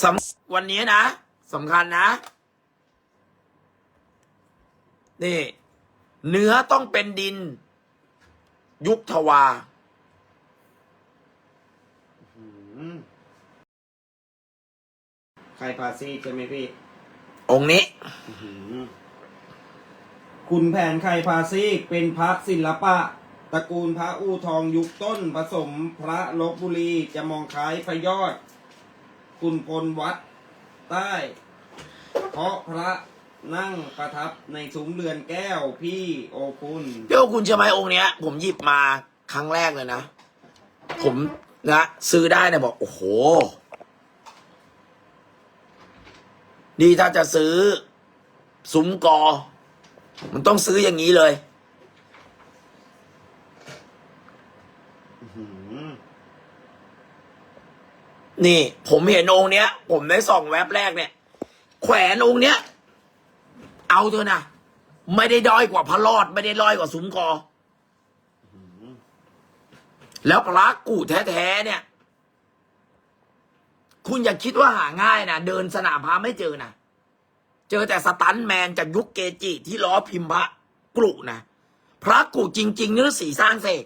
สำวันนี้นะสำคัญนะ นี่ เนื้อต้องเป็นดิน ยุคทวาใครพาซีใช่ไหมพี่ องค์นี้ คุณแผนไข่พาซีกเป็นพระศิลปะตระกูลพระอู้ทองยุคต้นผสมพระลบบุรีจะมองคล้ายพระยอด คุณพลวัดใต้ เพราะพระนั่งประทับในซุ้มเรือนแก้วพี่โอคุณพี่โอคุณใช่ไหมองค์เนี้ย ผมหยิบมาครั้งแรกเลยนะ ผมนะซื้อได้เนี่ยบอก โอ้โหนี่ถ้าจะซื้อ ซุ้มกอ มันต้องซื้ออย่างนี้เลย นี่ ผมเห็นองค์เนี้ย ผมได้ส่องแว็บแรกเนี่ย แขวนองค์เนี้ย เอาเถอะนะไม่ได้ด้อยกว่าพระรอด ไม่ได้ด้อยกว่าซุ้มกอ แล้วพระกูแท้ๆเนี่ย คุณอย่าคิดว่าหาง่ายนะเดินสนามพระไม่เจอนะเจอแต่สตันท์แมนจากยุคเกจิที่ล้อพิมพ์พระกรุนะพระกุจริงๆเนื้อสีสร้างเสก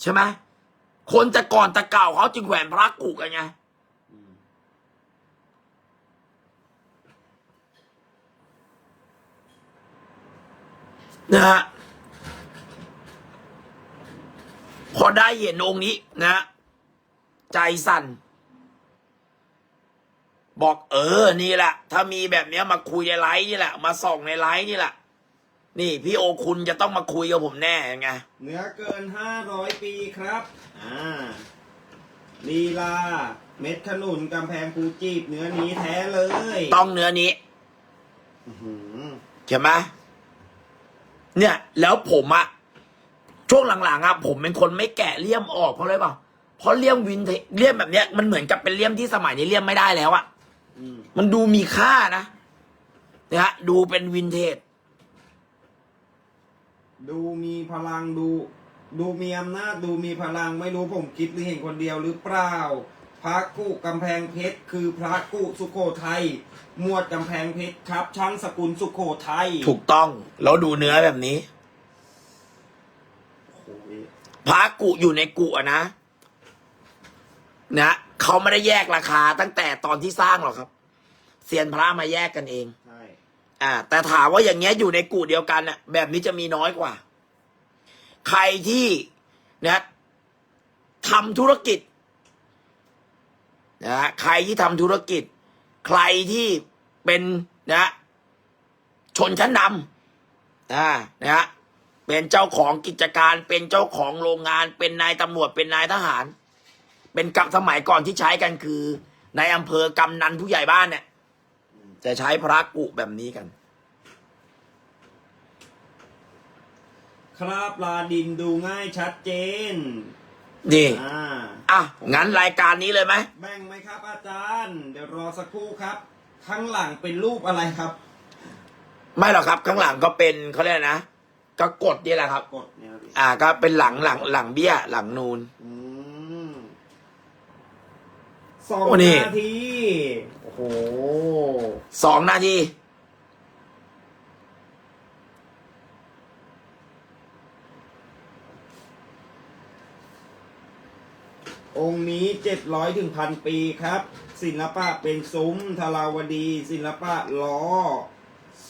ใช่ไหม คนแต่ก่อนแต่เก่าเขาจึงแขวนพระกุกันไงนะฮะพอได้เห็นองค์นี้นะ ใจสั่น บอกเออ นี่แหละ ถ้ามีแบบเนี้ยมาคุยในไลฟ์นี่แหละ มาส่องในไลฟ์นี่แหละ นี่พี่โอคุณจะต้องมาคุยกับผมแน่ไงเนื้อเกินห้าร้อยปีครับ อ่าลีลา เม็ดขนุนกำแพงภูจีบเนื้อนี้แท้เลยต้องเนื้อนี้อื้อหือใช่ไหมเนี่ย แล้วผมอะช่วงหลังๆอะผมเป็นคนไม่แกะเลี่ยมออกเพราะอะไรเปล่าเพราะเลี่ยมวินเทจเลี่ยมแบบเนี้ยมันเหมือนกับเป็นเลี่ยมที่สมัยนี้เลี่ยมไม่ได้แล้วอะอืมมันดูมีค่านะนะฮะดูเป็นวินเทจ ดูมีพลังดูดูมีอำนาจดูมีพลังไม่รู้ผมคิดหรือเห็นคนเดียวหรือเปล่า พระกุกำแพงเพชรคือพระกุสุโขทัยหมวดกำแพงเพชรครับ ช่างสกุลสุโขทัยถูกต้อง แล้วดูเนื้อแบบนี้โอ้โหพระกุอยู่ในกุอะนะ นะเขาไม่ได้แยกราคาตั้งแต่ตอนที่สร้างหรอกครับเซียนพระมาแยกกันเองใช่ อ่า แต่ถามว่าอย่างเงี้ยอยู่ในกูเดียวกันน่ะ แบบนี้จะมีน้อยกว่า ใครที่นะทำธุรกิจนะใครที่ทำธุรกิจ ใครที่เป็นนะ ชนชั้นนำอ่านะฮะเป็นเจ้าของกิจการ เป็นเจ้าของโรงงาน เป็นนายตำรวจ เป็นนายทหาร เป็นกับสมัยก่อนที่ใช้กันคือ ในอำเภอกำนันผู้ใหญ่บ้านเนี่ย จะใช้พระกุแบบนี้กัน คราบลาดินดูง่ายชัดเจน นี่ อ่า อะ งั้นรายการนี้เลยไหม แบ่งไหมครับ อาจารย์ เดี๋ยวรอสักครู่ครับ ข้างหลังเป็นรูปอะไรครับ ไม่หรอกครับ ข้างหลังก็เป็นเขาเรียกอะไรนะก็กดนี่แหละครับ กดเนี่ยครับพี่อ่า ก็เป็นหลังหลังหลังเบี้ย หลังนูน อืม สองโอ้นี่ นาทีโอ้โหสองนาที องค์นี้เจ็ดร้อยถึงพันปีครับ ศิลปะเป็นซุ้มทราวดี ศิลปะล้อ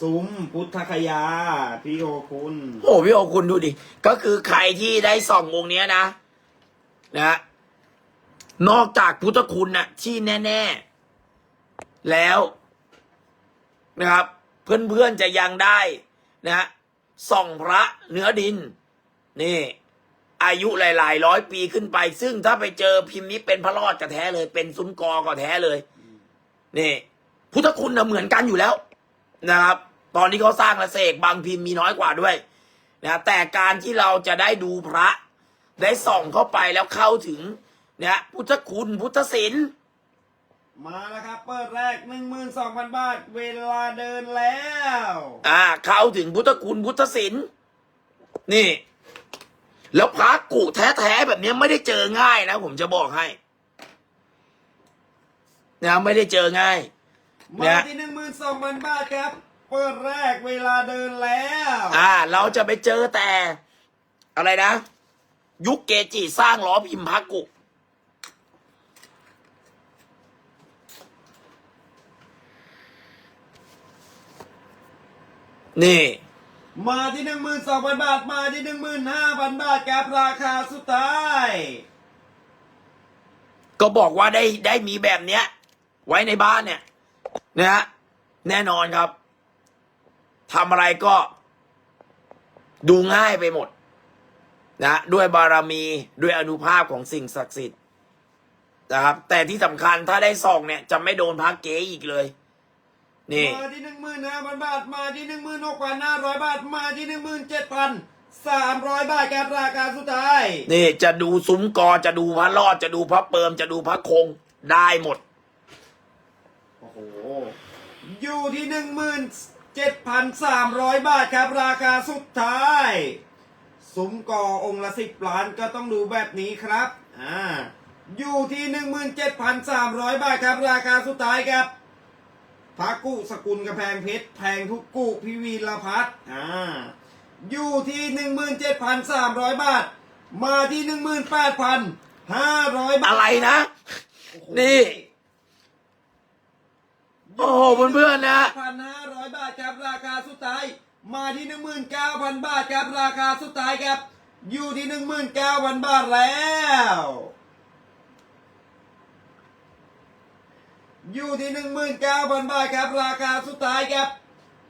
ซุ้มพุทธคยา พี่โอคุณ โอ้พี่โอคุณดูดิ ก็คือใครที่ได้ส่ององค์เนี้ยนะ นะ นอกจากพุทธคุณนะที่แน่ ๆ แล้วนะครับ เพื่อน ๆ จะยังได้นะฮะส่องพระเนื้อดิน นี่ อายุหลาย ๆ ร้อยปีขึ้นไป ซึ่งถ้าไปเจอพิมพ์นี้เป็นพระรอดก็แท้เลย เป็นซุ้มกอก็แท้เลยนี่พุทธคุณนะเหมือนกันอยู่แล้วนะครับ ตอนที่เขาสร้างและเสกบางพิมพ์มีน้อยกว่าด้วยนะแต่การที่เราจะได้ดูพระ ได้ส่องเข้าไปแล้วเข้าถึง นะพุทธคุณพุทธศิลป์มาแล้วครับ เปิดแรกหนึ่งหมื่นสองพันบาท เวลาเดินแล้ว อ่า เข้าถึงพุทธคุณพุทธศิลป์นี่ แล้วพระกุแท้ๆแบบนี้ไม่ได้เจอง่ายนะ ผมจะบอกให้นะไม่ได้เจอง่ายมาเนี่ยที่หนึ่งหมื่นสองพันบาทครับ เปิดแรกเวลาเดินแล้ว อ่า เราจะไปเจอแต่ อะไรนะ ยุคเกจิสร้างล้อพิมพ์พักกุ นี่ มาที่หนึ่งหมื่นสองพันบาท มาที่หนึ่งหมื่นห้าพันบาทครับราคาสุดท้าย ก็บอกว่าได้ได้มีแบบเนี้ย ไว้ในบ้านเนี่ยนะฮะแน่นอนครับทำอะไรก็ ดูง่ายไปหมด นะด้วยบารมีด้วยอนุภาพของสิ่งศักดิ์สิทธิ์นะครับ แต่ที่สำคัญถ้าได้ส่องเนี่ย จะไม่โดนพักเก๋อีกเลย นี่ มาที่หนึ่งหมื่นห้าพันบาท มาที่หนึ่งหมื่นหกพันห้าร้อยบาท มาที่หนึ่งหมื่นเจ็ดพันสามร้อยบาทครับราคาสุดท้าย นี่จะดูซุ้มกอจะดูพระรอดจะดูพระเปิมจะดูพระคงได้หมด โอ้โห อยู่ที่หนึ่งหมื่นเจ็ดพันสามร้อยบาทครับราคาสุดท้าย ซุ้มกอองค์ละสิบล้านก็ต้องดูแบบนี้ครับ อ่า อยู่ที่หนึ่งหมื่นเจ็ดพันสามร้อยบาทครับราคาสุดท้ายครับ พระกุสกุลกระแพงเพชรแพงทุกกุพิวีรพัฒน์อ่าอยู่ที่หนึ่งหมื่นเจ็ดพันสามร้อยบาท มาที่หนึ่งหมื่นแปดพันห้าร้อยบาทอะไรนะ โอ้โหนี่ โอ้โหเพื่อนๆนะ พันห้าร้อยบาทครับราคาสุดท้าย มาที่หนึ่งหมื่นเก้าพันบาทครับราคาสุดท้ายครับ อยู่ที่หนึ่งหมื่นเก้าพันบาทแล้ว อยู่ที่หนึ่งหมื่นเก้าพันบาทครับ ราคาสุดท้ายครับ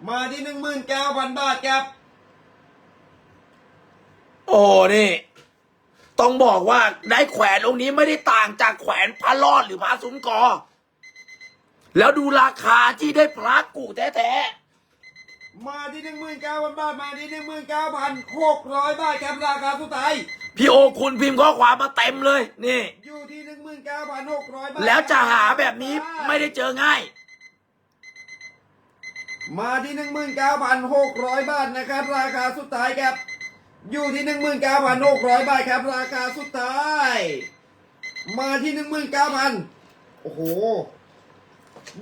มาที่หนึ่งหมื่นเก้าพันบาทครับ โอ้นี่ ต้องบอกว่าได้แขวนองค์นี้ไม่ได้ต่างจากแขวนพระรอดหรือพระสุนกอ แล้วดูราคาที่ได้พระกูแท้ มาที่หนึ่งหมื่นเก้าพันบาทมาที่หนึ่งหมื่นเก้าพันหกร้อยบาทครับราคาสุดท้ายๆพี่โอคุณพิมพ์ข้อความมาเต็มเลย นี่ อยู่ที่หนึ่งหมื่นเก้าพันหกร้อยบาทแล้วจะหาแบบนี้ไม่ได้เจอง่าย มาที่หนึ่งหมื่นเก้าพันหกร้อยบาทนะครับ ราคาสุดท้ายครับ อยู่ที่หนึ่งหมื่นเก้าพันหกร้อยบาทครับ ราคาสุดท้าย มาที่หนึ่งหมื่นเก้าพันโอ้โห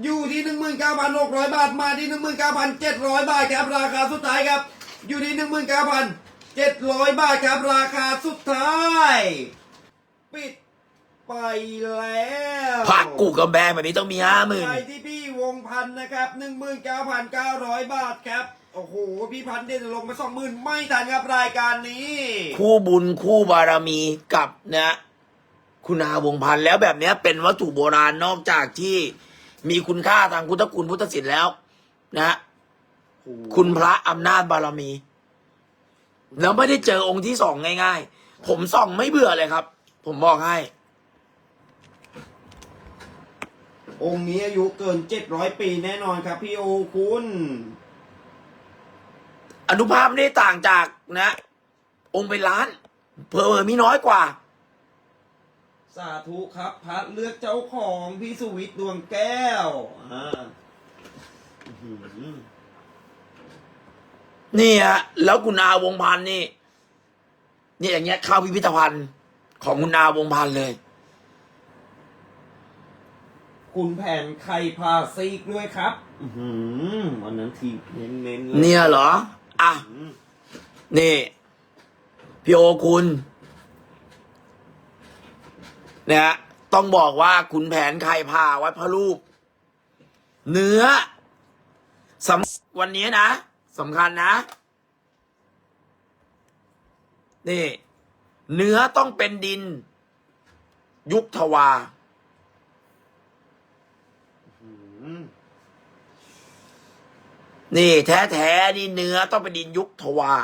อยู่ที่หนึ่งหมื่นเก้าพันหกร้อยบาทมาที่หนึ่งหมื่นเก้าพันเจ็ดร้อยบาทครับราคาสุดท้ายครับ อยู่ที่หนึ่งหมื่นเก้าพันเจ็ดร้อยบาทครับราคาสุดท้าย ปิดไปแล้วพระกูกระแบงแบบนี้ต้องมีห้าหมื่นไปที่พี่วงพันธ์นะครับหนึ่งหมื่นเก้าพันเก้าร้อยบาทครับโอ้โห พี่พันธ์เด่นลงไปสองหมื่นไม่ทันครับรายการนี้ คู่บุญคู่บารมีกับนะ คุณอาวงศ์พันธ์แล้วแบบเนี้ยเป็นวัตถุโบราณนอกจากที่ มีคุณค่าทางพุทธคุณพุทธศิลป์แล้ว นะคุณพระอำนาจบารมี แล้วไม่ได้เจอองค์ที่สองง่ายๆ ผมส่องไม่เบื่อเลยครับ ผมบอกให้ องค์นี้อายุเกินเจ็ดร้อยปีแน่นอนครับ พี่โอคุณ อนุภาพไม่ได้ต่างจากนะ องค์เป็นล้านเพอๆมีน้อยกว่า สาธุครับพัดเลือกเจ้าของพี่สุวิทย์ดวงแก้วอ่าอื้อหือนี่ฮะแล้วคุณอาวงศ์พันธ์นี่เนี่ยอย่างเงี้ยเข้าพิพิธภัณฑ์ของคุณอาวงศ์พันธ์เลย คุณแผ่นไข่พาซีกด้วยครับอือหือวันนั้นทีเน้นๆเลยเนี่ยเหรอ อะอืมนี่ พี่โอคุณ นะฮะต้องบอกว่าขุนแผนไข่ผ่าวัดพระรูป เนื้อสำวันนี้นะสำคัญนะ นี่ เนื้อต้องเป็นดิน ยุคทวาอืมนี่ แท้ๆนี่เนื้อต้องเป็นดินยุคทวา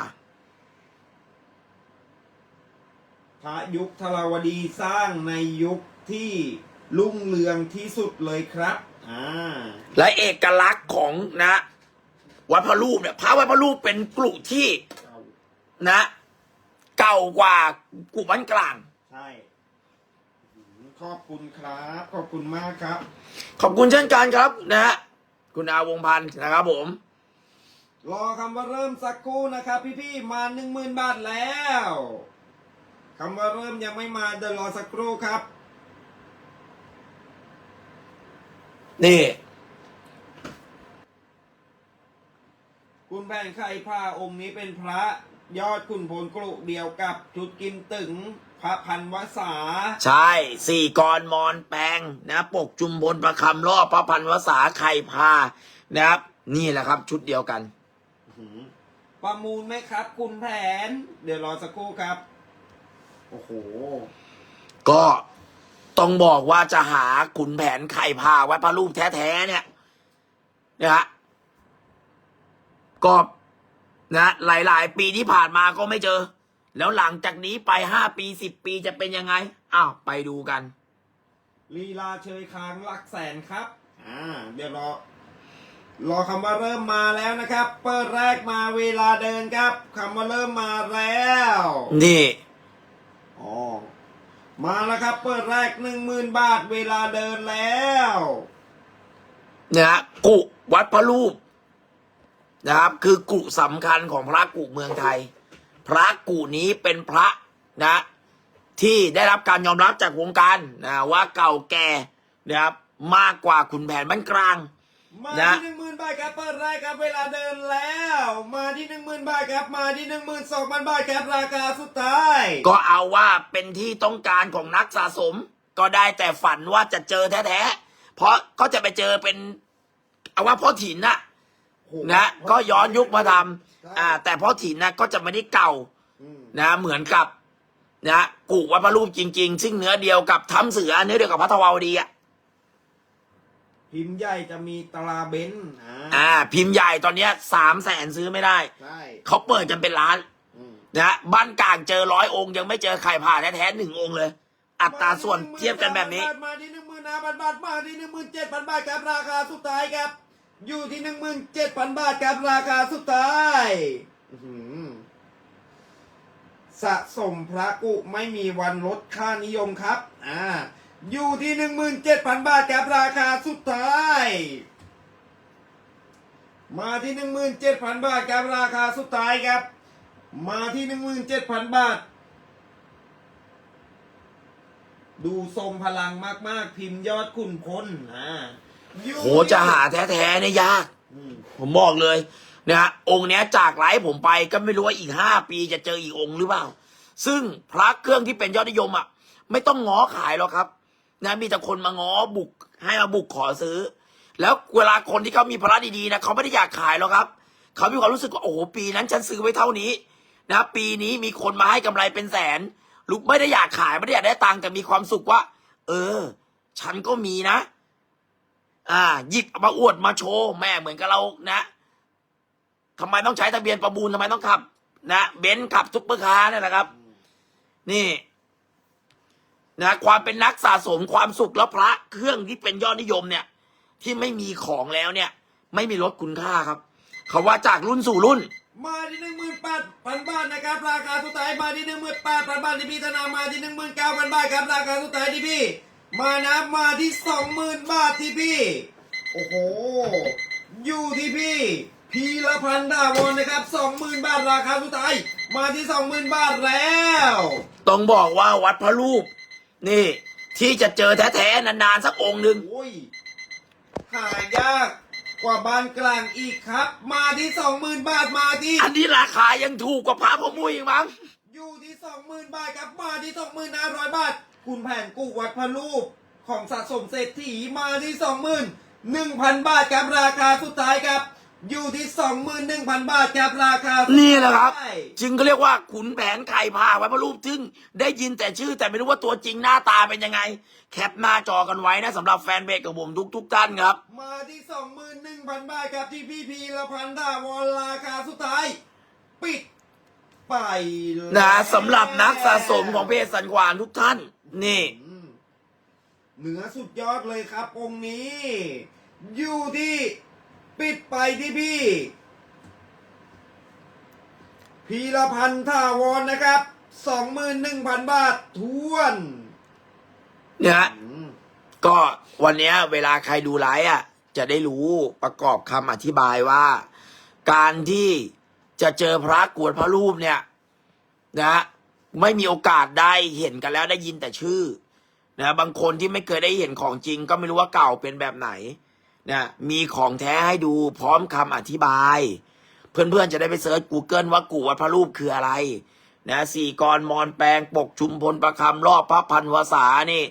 พ ระยุคธรวดีสร้างในยุคที่รุ่งเรืองที่สุดเลยครับอ่าและเอกลักษณ์ของนะวัดพระรูปเนี่ยพระวัดพระรูปเป็นกลุ่ที่นะ เก่ากว่ากุบ้านกลาง ใช่อืมขอบคุณครับ ขอบคุณมากครับ ขอบคุณเช่นกันครับนะฮะคุณอาวงศ์พันธ์นะครับผม รอคำว่าเริ่มสักครู่นะครับพี่ๆมาหนึ่งหมื่นบาทแล้ว คำว่าเริ่มยังไม่มาเดี๋ยวรอสักครู่ครับ นี่ คุณแผนไข่ผ้าองค์นี้เป็นพระยอดขุนพลกรุเดียวกับชุดกิมตึงพระพันวษา ใช่สี่กรมอนแปลงนะปกจุมบนประคำรอบพระพันวษาไข่พานะครับ นี่แหละครับ ชุดเดียวกัน ประมูลไหมครับ คุณแผน เดี๋ยวรอสักครู่ครับ โอ้โห ก็ต้องบอกว่าจะหาขุนแผนไข่พาไว้พระรูปแท้ๆเนี่ยนะฮะก็นะหลาย ๆ ปีที่ผ่านมาก็ไม่เจอ แล้วหลังจากนี้ไปห้าปีสิบปีจะเป็นยังไงอ้าวไปดูกัน ลีลาเชยคางหลักแสนครับ อ่า เดี๋ยวรอ รอคำว่าเริ่มมาแล้วนะครับ เปิดแรกมาเวลาเดินครับคำว่าเริ่มมาแล้ว นี่อ๋อ มาแล้วครับ เปิดแรกหนึ่งหมื่นบาทเวลาเดินแล้วเนะฮะกุวัดพระรูปนะครับ คือกุสำคัญของพระกุเมืองไทย พระกุนี้เป็นพระนะ ที่ได้รับการยอมรับจากวงการนะว่าเก่าแก่นะครับ มากกว่าขุนแผนบ้านกลาง มานะ ที่หนึ่งหมื่นบาทครับเปิดแรกครับเวลาเดินแล้ว มาที่หนึ่งหมื่นบาทครับมาที่หนึ่งหมื่นสองพันบาทครับราคาสุดท้ายก็เอาว่าเป็นที่ต้องการของนักสะสม ก็ได้แต่ฝันว่าจะเจอแท้ๆ เพราะก็จะไปเจอเป็น เอาว่าพ่อถิ่นน่ะโหนะก็ย้อนยุคมาทใช่ำอ่า แต่พ่อถิ่นนะก็จะไม่ได้เก่าอืมนะ เหมือนกับ นะกุวัดพระรูปจริง ๆ ซึ่งเนื้อเดียวกับทำเสือเนื้อเดียวกับพระทวาวดีอะ พิมพ์ใหญ่จะมีตราเบนซ์อ่าอ่า พิมพ์ใหญ่ตอนเนี้ยสามแสนซื้อไม่ได้ ใช่เขาเปิดกันเป็นล้านอืมนะบ้านกลางเจอร้อยองค์ ยังไม่เจอไข่ผ่าแท้ๆหนึ่งองค์เลย อัตราส่วนเทียบกันแบบนี้ มาที่หนึ่งหมื่นห้าพันบาทมาที่หนึ่งหมื่นเจ็ดพันบาทครับราคาสุดท้ายครับ อยู่ที่หนึ่งหมื่นเจ็ดพันบาทครับราคาสุดท้ายอื้อหือสะสมพระกุไม่มีวันลดค่านิยมครับ อ่า อยู่ที่หนึ่งหมื่นเจ็ดพันบาทครับราคาสุดท้าย มาที่หนึ่งหมื่นเจ็ดพันบาทครับราคาสุดท้ายครับ มาที่หนึ่งหมื่นเจ็ดพันบาท ดูทรงพลังมาก ๆ พิมพ์ยอดขุนพลอ่าอยู่โหจะหาแท้ๆเนี่ยยากอืมผมบอกเลยนะฮะองค์เนี้ยจากไลฟ์ผมไปก็ไม่รู้ว่าอีกห้าปีจะเจออีกองค์หรือเปล่า ซึ่งพระเครื่องที่เป็นยอดนิยมอะ ไม่ต้องง้อขายหรอกครับ นะมีแต่คนมาง้อบุก ให้มาบุกขอซื้อ แล้วเวลาคนที่เขามีพระดีๆนะเขาไม่ได้อยากขายหรอกครับเขามีความรู้สึกว่าโอ้โหปีนั้นฉันซื้อไว้เท่านี้ นะ ปีนี้มีคนมาให้กำไรเป็นแสนลูกไม่ได้อยากขายไม่ได้อยากได้ตังค์แต่มีความสุขว่า เออ ฉันก็มีนะ อ่า หยิบมาอวดมาโชว์แม่เหมือนกับเรานะทำไมต้องใช้ทะเบียนประมูลทำไมต้องขับ นะเบนซ์ขับซุปเปอร์คาร์นี่แหละครับ นี่ นะความเป็นนักสะสมความสุขแล้วพระเครื่องที่เป็นยอดนิยมเนี่ย ที่ไม่มีของแล้วเนี่ย ไม่มีลดคุณค่าครับเขาว่าจากรุ่นสู่รุ่น มาที่หนึ่งหมื่นแปดพันบาทนะครับราคาสุดท้ายมาที่หนึ่งหมื่นแปดพันบาทที่พี่ธนามาที่หนึ่งหมื่นเก้าพันบาทครับราคาสุดท้ายที่พี่ มานะมาที่สองหมื่นบาทที่พี่ โอ้โหอยู่ที่พี่พีละพันดาวอนนะครับสองหมื่นบาทราคาสุดท้ายมาที่สองหมื่นบาทแล้ว ต้องบอกว่าวัดพระรูป นี่ ที่จะเจอแท้ๆนานๆสักองค์หนึ่งโอ้ยหายากกว่าบ้านกลางอีกครับ มาที่สองหมื่นบาทมาที่ อันนี้ราคายังถูกกว่าพระพมุยอีกมั้งอยู่ที่สองหมื่นบาทครับมาที่สองหมื่นห้าร้อยบาท คุณแผนกูวัดพระรูปของสะสมเศรษฐีมาที่สองหมื่นหนึ่งพันบาทครับราคาสุดท้ายครับ อยู่ที่สองหมื่นหนึ่งพันบาทครับราคาสุดท้ายนี่แหละครับจึงก็เรียกว่าขุนแผนไข่พาไว้พระรูปซึ่งได้ยินแต่ชื่อแต่ไม่รู้ว่าตัวจริงหน้าตาเป็นยังไง แคปหน้าจอกันไว้นะสำหรับแฟนเบกกับผมทุกทุกๆท่านครับ มาที่สองหมื่นหนึ่งพันบาทครับที่พี่พีละพันดาวอนราคาสุดท้าย ปิดไปแล้วนะสำหรับนักสะสมของเพศสันขวานทุกท่าน นี่ อืมเหนือสุดยอดเลยครับองค์นี้ อยู่ที่ ปิดไปที่พี่พีละพันธ์ท่าวอนนะครับสองหมื่นหนึ่งพันบาททวนเนี่ยก็วันเนี้ย เวลาใครดูไลฟ์อะ จะได้รู้ประกอบคำอธิบายว่า การที่จะเจอพระกวดพระรูปเนี่ย นะไม่มีโอกาสได้เห็นกันแล้วได้ยินแต่ชื่อนะบางคนที่ไม่เคยได้เห็นของจริง ก็ไม่รู้ว่าเก่าเป็นแบบไหน เนี่ยมีของแท้ให้ดูพร้อมคำอธิบาย เพื่อนๆจะได้ไปเสิร์ช Google ว่ากูวัดพระรูปคืออะไรนะสี่กรมอนแปลงปกชุมพลประคำรอบพระพันวษานี่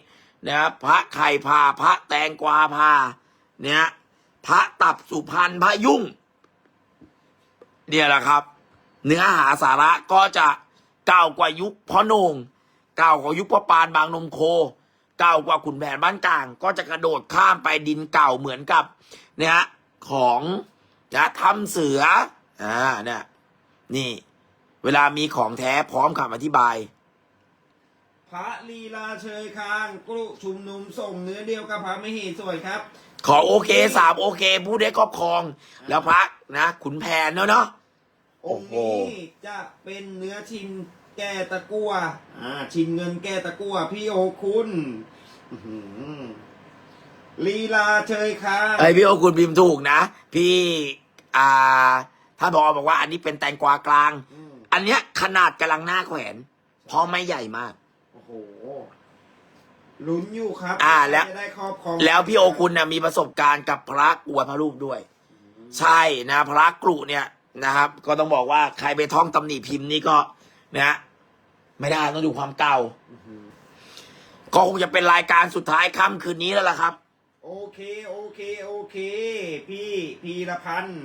นะพระไข่พาพระแตงกวาพาเนี่ยพระตับสุพรรณพระยุ่ง เนี่ยแหละครับ เนื้อหาสาระก็จะเก่ากว่ายุคพ่อโหนงเก่ากว่ายุคพ่อปานบางนมโค เก่ากว่าขุนแผนบ้านกลาง ก็จะกระโดดข้ามไปดินเก่าเหมือนกับเนี่ยฮะของนะทำเสืออ่าเนี่ยนี่ เวลามีของแท้พร้อมคำอธิบาย พระลีลาเชยคางกรุชุมนุมส่งเนื้อเดียวกับพระมเหสวยครับ ขอโอเคสามโอเค ผู้ได้ครอบครอง แล้วพระนะขุนแผนเนาะเนาะ องค์นี้จะเป็นเนื้อชิน แก้ตะกัวอ่าชินเงินแก้ตะกัวพี่โอคุณอื้อหือลีลาเชยคางไอยพี่โอคุณพิมพ์ถูกนะ พี่อ่าท่านพอบอกว่า อันนี้เป็นแตงกวากลางอืมอันเนี้ยขนาดกำลังหน้าแขวนเพราะไม่ใหญ่มากโอ้โหลุ้นอยู่ครับ อ่าแล้วจะได้ครอบครองแล้วพี่โอคุณนะมีประสบการณ์กับพระกลัวพระรูปด้วย ใช่นะ พระกรุเนี่ยนะครับ ก็ต้องบอกว่าใครไปท่องตำหนิพิมพ์นี่ก็นะ ไม่ได้ต้องดูความเก่าอื้อหือก็คงจะเป็นรายการสุดท้ายค่ำคืนนี้แล้วล่ะครับ โอเค โอเค โอเค พี่พีรพันธ์